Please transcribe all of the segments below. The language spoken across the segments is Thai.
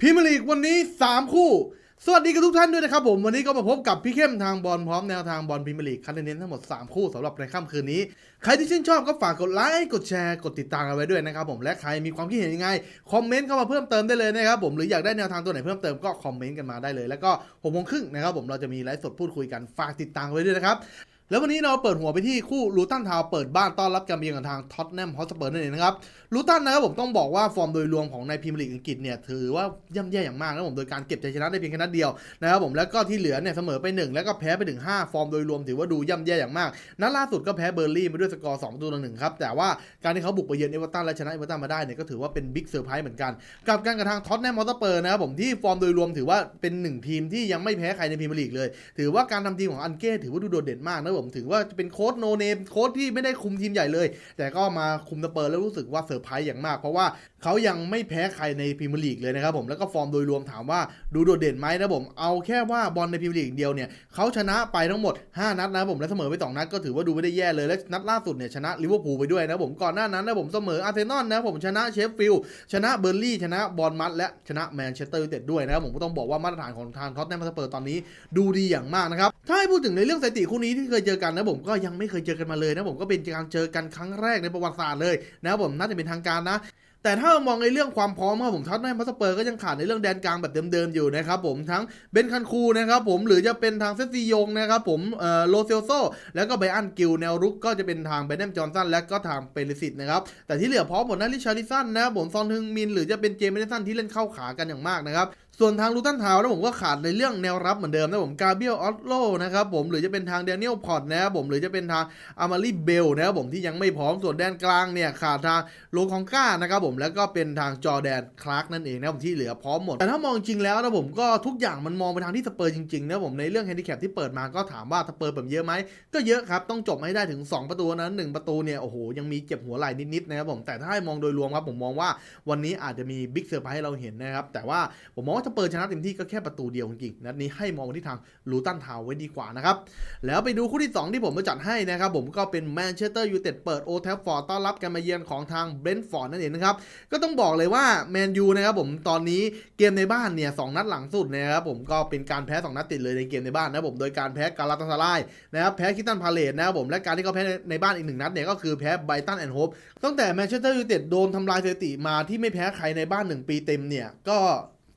พรีเมียร์ลีกวันนี้ 3 คู่ สวัสดีกับทุกท่านด้วยนะครับผม วันนี้ก็มาพบกับพี่เข้มทางบอลพร้อมแนวทางบอลพรีเมียร์ลีกคันเน้นทั้งหมด 3 คู่สำหรับในค่ำคืนนี้ ใครที่ชื่นชอบก็ฝากกดไลค์กดแชร์กดติดตามกันไว้ด้วยนะครับผมและใครมีความคิดเห็นยังไง คอมเมนต์เข้ามาเพิ่มเติมได้เลยนะครับผมหรืออยากได้แนวทางตัวไหนเพิ่มเติมก็คอมเมนต์กันมาได้เลย แล้วก็หกโมงครึ่งนะครับผมเราจะมีไลฟ์สดพูดคุยกันฝากติดตามไว้ด้วยนะครับ แล้ววันนี้เราเปิดหัวไปที่คู่ลูตันทาวเปิดบ้านต้อนรับการเยือนกับทางท็อตแนมฮอสเปอร์นั่นเองนะครับลูตันนะครับผมต้องบอกว่าฟอร์มโดยรวมของในพรีเมียร์ลีกอังกฤษเนี่ยถือว่าย่ำแย่อย่างมากนะครับผมโดยการเก็บชัยชนะได้เพียงแค่นัดเดียวนะครับผมแล้วก็ที่เหลือเนี่ยเสมอไป 1 แล้วก็แพ้ไปถึง5ฟอร์มโดยรวมถือว่าดูย่ำแย่อย่างมากนัดล่าสุดก็แพ้เบอร์ลี่มาด้วยสกอร์2ประตูต่อหนึ่งครับแต่ว่าการที่เขาบุกไปเยือนเอเวอร์ตันและชนะเอเวอร์ตันมาได้เนี่ยก็ถือว่าเป็นบิ๊กเซอร์ไพรส์เหมือนกันกับการกระทางท็อตแนมมอเตอร์เปอร์นะครับผมที่ฟอร์มโดยรวมถือว่าเป็นหนึ่งทีมที่ยังไม่แพ้ใครในพรีเมียร์ลีกเลย ถือว่าการทำทีมของอันเก้ถือว่าดูโดดเด่นมากนะผมถือว่าจะเป็นโค้ดโนเนมโค้ดที่ไม่ได้คุมทีมใหญ่เลย แต่ก็มาคุมสเปอร์แล้วรู้สึกว่าเซอร์ไพรส์อย่างมากเพราะว่าเขายังไม่แพ้ใครในพรีเมียร์ลีกเลยนะครับผมแล้วก็ฟอร์มโดยรวมถามว่าดูโดดเด่นไหมนะผมเอาแค่ว่าบอลในพรีเมียร์ลีกเดียวเนี่ยเขาชนะไปทั้งหมด 5 นัดนะผมและเสมอไป 2 นัดก็ถือว่าดูไม่ได้แย่เลยและนัดล่าสุดเนี่ยชนะลิเวอร์พูลไปด้วยนะผมก่อนหน้านั้นนะผมเสมออาร์เซนอลนะผมชนะเชฟฟิลด์ชนะเบอร์ลี่ชนะบอลมัดและชนะแมนเชสเตอร์ยูไนเต็ดด้วยนะครับผมก็ต้องบอกว่ามาตรฐานของทางท็อตแนมสเปอร์ตอนนี้ดูดีอย่างมากนะครับถ้าให้พูดถึงในเรื่องสถิติคู่นี้ที่เคยเจอกันนะผมก็ยังไม่เคยเจอกันมาเลยนะผมก็เป็นการเจอกันครั้งแรกในประวัติศาสตร์เลยนะครับผมน่าจะเป็นทางการนะ แต่ถ้ามองในเรื่องความพร้อมครับผมท็อตแนมพัสเปอร์ก็ยังขาดในเรื่องแดนกลางแบบเดิมๆอยู่นะครับผมทั้งเบนคันคูนะครับผมหรือจะเป็นทางเซซิยงนะครับผมเอ่อโลเซลโซแล้วก็ไบอันกิลแนวรุกก็จะเป็นทางเบนแนมจอห์นสันและก็ทางเปริสิตนะครับแต่ที่เหลือพร้อมหมดนะริชาริสันนะครับผมซอนฮึงมิน หรือจะเป็นเจมส์เบนสันที่เล่นเข้าขากันอย่างมากนะครับ ส่วนทางลูตันทาวน์นะผมก็ขาดในเรื่องแนวรับเหมือนเดิมนะผมกาเบียลออตโลนะครับผมหรือจะเป็นทางเดนิเอลพอตนะครับผมหรือจะเป็นทางอามารีเบลนะครับผมที่ยังไม่พร้อมส่วนแดนกลางเนี่ยขาดทางโลคองก้านะครับผมแล้วก็เป็นทางจอแดนคลาร์กนั่นเองนะผมที่เหลือพร้อมหมด แต่ถ้ามองจริงแล้วนะผมก็ทุกอย่างมันมองไปทางที่สเปอร์จริงๆนะผมในเรื่องแฮนดิแคปที่เปิดมาก็ถามว่าสเปอร์แบบเยอะไหมก็เยอะครับต้องจบให้ได้ถึง 2 ประตูนั้นหนึ่งประตูเนี่ยโอ้โหยังมีเจ็บหัวไหล่นิดๆนะครับผมแต่ถ้าให้มองโดยรวมครับผมมองว่าวันนี้อาจจะมีบิ๊กเซอร์ไพรส์ให้เราเห็นนะครับแต่ว่าผมมองว่าสเปอร์ชนะเต็มที่ก็แค่ประตูเดียวจริงๆนัดนี้ให้มองไปที่ทางลูตันทาวไว้ดีกว่านะครับ แล้วไปดูคู่ที่ 2 ที่ผมมาจัดให้นะครับผมก็เป็นแมนเชสเตอร์ยูไนเต็ดเปิดโอแทฟฟอร์ดต้อนรับการมาเยือนของทางเบรนท์ฟอร์ดนั่นเองนะครับ ก็ต้องบอกเลยว่าแมนยูนะครับผมตอนนี้เกมในบ้านเนี่ยสองนัดหลังสุดนะครับผมก็เป็นการแพ้ 2 นัดติดเลยในเกมในบ้านนะครับผมโดยการแพ้กาลาตาซารายนะครับแพ้คิตันพาเลตนะครับผมและการที่เขาแพ้ในบ้านอีกหนึ่งนัดเนี่ยก็คือแพ้ไบตันแอนด์โฮปตั้งแต่แมนเชสเตอร์ยูไนเต็ดโดนทำลายสถิติมาที่ไม่แพ้ใครในบ้าน 1 ปีเต็มเนี่ยก็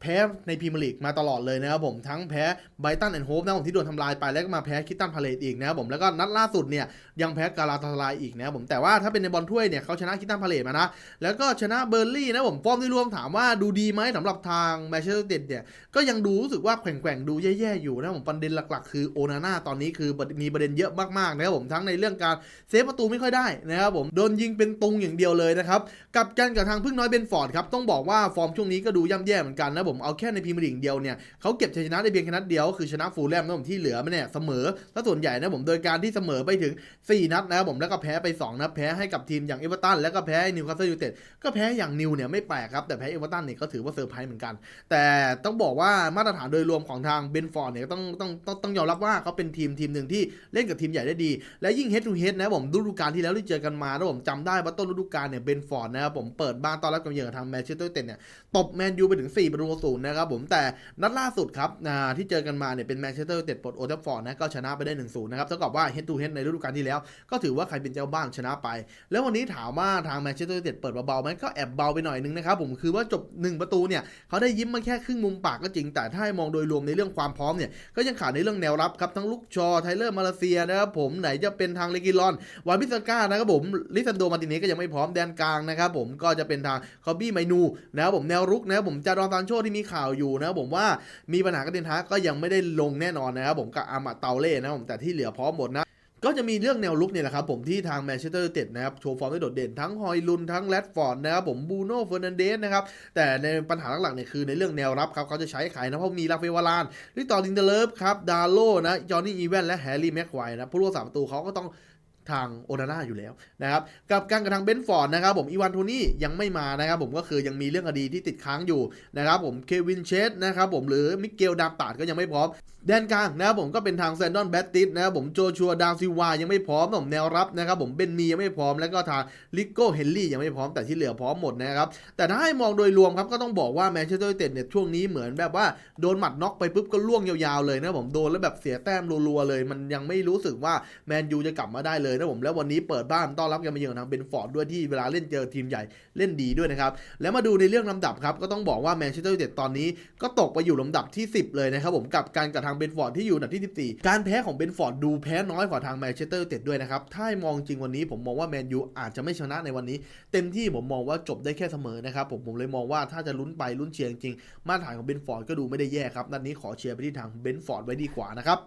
แพ้ในพรีเมียร์ลีกมาตลอดเลยนะครับผมทั้งแพ้ไบตันแอนด์โฮปนะผมที่โดนทำลายไปแล้วก็มาแพ้คิตันพาเลตอีกนะครับผมแล้วก็นัดล่าสุดเนี่ยยังแพ้กาลาตาซายอีกนะผมแต่ว่าถ้าเป็นในบอลถ้วยเนี่ยเขาชนะคิตันพาเลตมานะ แล้วก็ชนะเบอร์ลี่นะผมฟอร์มโดยรวมถามว่าดูดีไหมสำหรับทางแมนเชสเตอร์ยูไนเต็ดเนี่ยก็ยังดูรู้สึกว่าแกว่งๆดูแย่ๆอยู่นะผมประเด็นหลักๆ คือโอนาน่าตอนนี้คือมีประเด็นเยอะมากๆนะครับผมทั้งในเรื่องการเซฟประตูไม่ค่อยได้นะครับผมโดนยิงเป็นตุงอย่างเดียวเลยนะครับกับกันกับทางพึ่งน้อยเบนฟอร์ดครับต้องบอกว่าฟอร์มช่วงนี้ก็ดูย่ำแย่เหมือนกันนะผมเอาแค่ในพรีเมียร์ลีกเดียวเนี่ยเขาเก็บชัยชนะได้เพียงแค่นัดเดียวคือชนะฟูลแลมนะผมที่เหลือมันเนี่ยเสมอถ้าส่วนใหญ่นะผมโดยการที่เสมอไปถึง4นัดนะครับผมแล้วก็แพ้ไป2นัดแพ้ให้กับทีมอย่างเอเวอร์ตันแล้วก็แพ้นิวคาสเซิลยูไนเต็ดก็แพ้อย่างนิวเนี่ยไม่แปลกครับแต่แพ้เอเวอร์ตันเนี่ยก็ถือว่าเซอร์ไพรส์เหมือนกัน แต่ต้องบอกว่ามาตรฐานโดยรวมของทางเบนฟอร์ดเนี่ยต้องต้องต้องต้องยอมรับว่าเขาเป็นทีมทีมหนึ่งที่เล่นกับทีมใหญ่ได้ดี และยิ่ง head to head นะครับผมฤดูกาลที่แล้วที่เจอกันมานะผมจำได้ว่าต้นฤดูกาลเนี่ยเบนฟอร์ดนะครับผมเปิดบ้านต้อนรับกับเยือนทางแมนเชสเตอร์ยูไนเต็ดเนี่ยตบแมนยูไปถึง4ประตูศูนย์นะครับผมแต่นัดล่าสุดครับที่เจอกันมาเนี่ยเป็นแมนเชสเตอร์ยูไนเต็ดปลดโอเทฟฟอร์ดนะก็ชนะไปได้1-0นะครับเท่ากับว่า head to head ในฤดูกาลที่แล้ว ก็ถือว่าใครเป็นเจ้าบ้านชนะไป แล้ววันนี้ถามว่าทางแมนเชสเตอร์ยูไนเต็ดเปิดเบาๆไหมก็แอบเบาไปหน่อยนึงนะครับผมคือว่าจบ 1 ประตูเนี่ยเขาได้ยิ้มมาแค่ครึ่งมุมปากก็จริงแต่ถ้าให้มองโดยรวมในเรื่องความพร้อมเนี่ยก็ยังขาดในเรื่องแนวรับครับทั้งลูกชอไทเลอร์มาเลเซียนะครับผมไหนจะเป็นทางเลกิลอนวานพิสก้านะครับผมลิซันโดมาติเนสก็ยังไม่พร้อมแดนกลางนะครับผมก็จะเป็นทางคอบบี้ไมนูนะครับผมแนวรุกนะครับผมจารอนซานโชที่มีข่าวอยู่นะครับผมว่ามีปัญหากับเดนทาร์กก็ยังไม่ได้ลงแน่นอนนะครับผมกับอามาเตาเล่นะครับผมแต่ที่เหลือพร้อมหมดนะ ก็จะมีเรื่องแนวลุกเนี่ยแหละครับผมที่ทางแมนเชสเตอร์ยูไนเต็ดนะครับโชว์ฟอร์มได้โดดเด่นทั้งฮอยลุนทั้งแรดฟอร์ดนะครับผมบูโน่เฟอร์นันเดสนะครับแต่ในปัญหาหลักๆเนี่ยคือในเรื่องแนวรับครับเขาจะใช้ใครนะเพราะมีลาเฟวารานลิตอร์ลินเดเลฟครับดาโลนะจอห์นนี่อีแวนและแฮร์รี่แม็กไวร์นะผู้รักษาประตูเขาก็ต้องทางโอนาน่าอยู่แล้วนะครับกับการกระทางเบนฟอร์ดนะครับผมอีวานโทนี่ยังไม่มานะครับผมก็คือยังมีเรื่องคดีที่ติดค้างอยู่นะครับผมเควินเชสนะครับผมหรือมิเกลดามตาดก็ยังไม่พร้อมแดนกลางนะครับผมก็เป็นทางแซนดอนแบตติสนะครับผมโจชัวดาวซิวายังไม่พร้อมผมแนวรับนะครับผมเบนมียังไม่พร้อมแล้วก็ทางลิโก้เฮนรี่ยังไม่พร้อมแต่ที่เหลือพร้อมหมดนะครับแต่ถ้าให้มองโดยรวมครับก็ต้องบอกว่าแมนเชสเตอร์ยูไนเต็ดเนี่ยช่วงนี้เหมือนแบบว่าโดนหมัดน็อกไปปุ๊บก็ล่วงยาวๆเลยนะผมโดนแล้วแบบเสียแต้มรัวๆเลย มันยังไม่รู้สึกว่าแมนยูจะกลับมาได้เลยนะผมแล้ววันนี้เปิดบ้านต้อนรับกันมาเยือนทางเบนฟอร์ดด้วยที่เวลาเล่นเจอทีมใหญ่เล่นดีด้วยนะครับแล้วมาดูในเรื่องลำดับครับก็ต้องบอกว่าแมนเชสเตอร์ยูไนเต็ดตอนนี้ก็ตกไปอยู่ลำดับที่ 10 เลยนะครับผมกับการกับทางเบนฟอร์ดที่อยู่อันดับที่ 14 การแพ้ของเบนฟอร์ดดูแพ้น้อยกว่าทางแมนเชสเตอร์เต็ดด้วยนะครับ ถ้ามองจริงวันนี้ผมมองว่าแมนยูอาจจะไม่ชนะในวันนี้ เต็มที่ผมมองว่าจบได้แค่เสมอนะครับผมผมเลยมองว่าถ้าจะลุ้นไปลุ้นเชียร์จริงมาตรฐานของเบนฟอร์ดก็ดูไม่ได้แย่ครับนัดนี้ขอเชียร์ไปที่ทางเบนฟอร์ดไว้ดีกว่านะครับ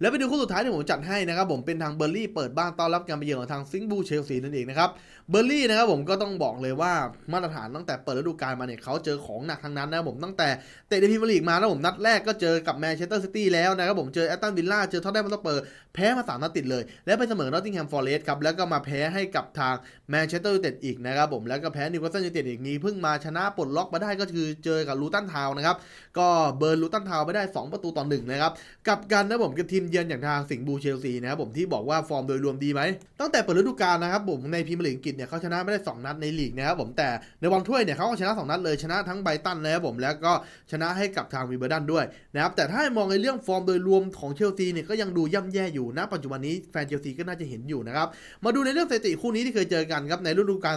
แล้วไปดูคู่สุดท้ายที่ผมจัดให้นะครับผมเป็นทางเบอร์ลี่เปิดบ้านต้อนรับการไปเยือนของทางซิงบูเชลซีนั่นเองนะครับเบอร์ลี่นะครับผมก็ต้องบอกเลยว่ามาตรฐานตั้งแต่เปิดฤดูกาลมาเนี่ยเขาเจอของหนักทั้งนั้นนะครับผมตั้งแต่เตะในพรีเมียร์ลีกมาแล้วผมนัดแรกก็เจอกับแมนเชสเตอร์ซิตี้แล้วนะครับผมเจอแอตตันวิลล่าเจอท็อตแนมสเปอร์แพ้มาสามนัดติดเลย แล้วไปเสมอนอตติงแฮมฟอร์เรสต์ครับแล้วก็มาแพ้ให้กับทางแมนเชสเตอร์ยูไนเต็ดอีกนะครับผมแล้วก็แพ้นิวคาสเซิลยูไนเต็ดอีกนี้เพิ่งมาชนะปลดล็อกมาได้ก็คือเจอกับลูตันทาวน์นะครับก็เบิร์นลูตันทาวน์ไปได้สองประตูต่อหนึ่งนะครับกับกันนะผมกับทีมเยือนอย่างทางสิงห์บูเชลซีนะครับผมที่บอกว่าฟอร์มโดยรวมดีไหมตั้งแต่เปิดฤดูกาลนะครับผมในพรีเมียร์ลีกอังกฤษเนี่ยเขาชนะไม่ได้ 2 นัดในลีกนะครับผมแต่ในบอลถ้วยเนี่ยเขาก็ชนะ 2 นัดเลยชนะทั้งไบตันนะครับผมแล้วก็ชนะให้กับทางวีเบอร์ดันด้วยนะครับแต่ถ้ามองในเรื่องฟอร์มโดยรวมของเชลซีเนี่ยก็ยังดูย่ำแย่อยู่นะปัจจุบันนี้แฟนเชลซีก็น่าจะเห็นอยู่นะครับมาดูในเรื่องสถิติคู่นี้ที่เคยเจอกันครับในฤดูกาล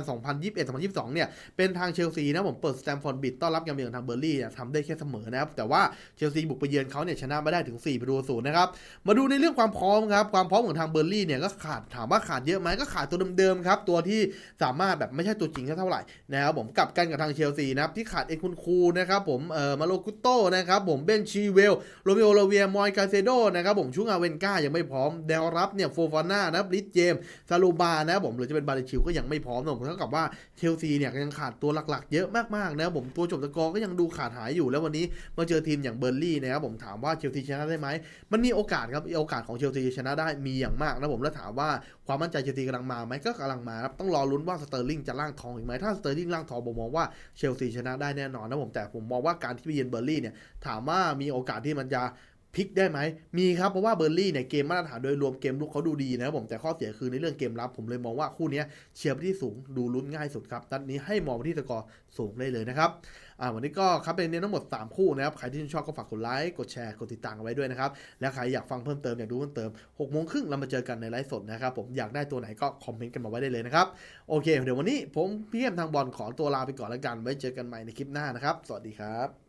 2021-2022 เนี่ยเป็นทางเชลซีนะผมเปิดสแตมฟอร์ดบิดต้อนรับการเยือนทางเบอร์ลี่เนี่ยทำได้แค่เสมอนะครับแต่ว่าเชลซีบุกไปเยือนเขาเนี่ยชนะไม่ได้ถึง4ประตูศูนย์นะครับมาดูในเรื่องความพร้อมครับความพร้อมของทางเบอร์ลี่เนี่ยก็ขาดถามว่าขาดเยอะไหมก็ขาดตัวเดิมๆครับตัวที่สามารถแบบไม่ใช่ตัวจริงเท่าไหร่นะครับผมกลับกันกับทางเชลซีนะครับที่ขาดเอ็นคุนคูนะครับผมเอ่อมาโลกุโตนะครับผมเบนชีเวลโรมิโอโลเวียมอยกาเซโดนะครับผมชุงอาเวนก้ายังไม่พร้อมแนวรับเนี่ยโฟฟาน่านะครับลิสเจมซาลูบานะครับผมหรือจะเป็นบาริชิวก็ยังไม่พร้อมนะผมเท่ากับว่าเชลซีเนี่ยยังขาดตัวหลักๆ เยอะมากๆนะครับผมตัวจบตะกอก็ยังดูขาดหายอยู่แล้ววันนี้มาเจอทีมอย่างเบอร์ลี่นะครับผมถามว่าเชลซีชนะได้ไหมมันมีโอกาสครับโอกาสของเชลซีชนะได้มีอย่างมากนะผมแล้วถามว่าความมั่นใจเชลซีกำลังมาไหมก็กำลังมาครับต้องรอลุ้นว่าสเตอร์ลิงจะล่างทองอีกไหมถ้าสเตอร์ลิงล่างทองผมมองว่าเชลซีชนะได้แน่นอนนะผมแต่ผมมองว่าการที่ไปเยือนเบอร์ลี่เนี่ยถามว่ามีโอกาสที่มันจะ พลิกได้ไหม มีครับ เพราะว่าเบอร์ลี่เนี่ยเกมมาตรฐานโดยรวมเกมลุกเขาดูดีนะครับผมแต่ข้อเสียคือในเรื่องเกมรับ ผมเลยมองว่าคู่นี้เชียร์ไปที่สูงดูลุ้นง่ายสุดครับนัดนี้ให้มองไปที่สกอร์สูงได้เลยนะครับอ่าวันนี้ก็ครับเป็นเน้นทั้งหมด 3 คู่นะครับใครที่ชอบก็ฝากกดไลค์กดแชร์กดติดตามไว้ด้วยนะครับและใครอยากฟังเพิ่มเติมอยากดูเพิ่มเติม6โมงครึ่งเรามาเจอกันในไลฟ์สดนะครับผมอยากได้ตัวไหนก็คอมเมนต์กันมาไว้ได้เลยนะครับโอเค เดี๋ยววันนี้ผมพี่เอ็มทางบอลขอตัวลาไปก่อนแล้วกันไว้เจอกันใหม่ในคลิปหน้านะครับ สวัสดีครับ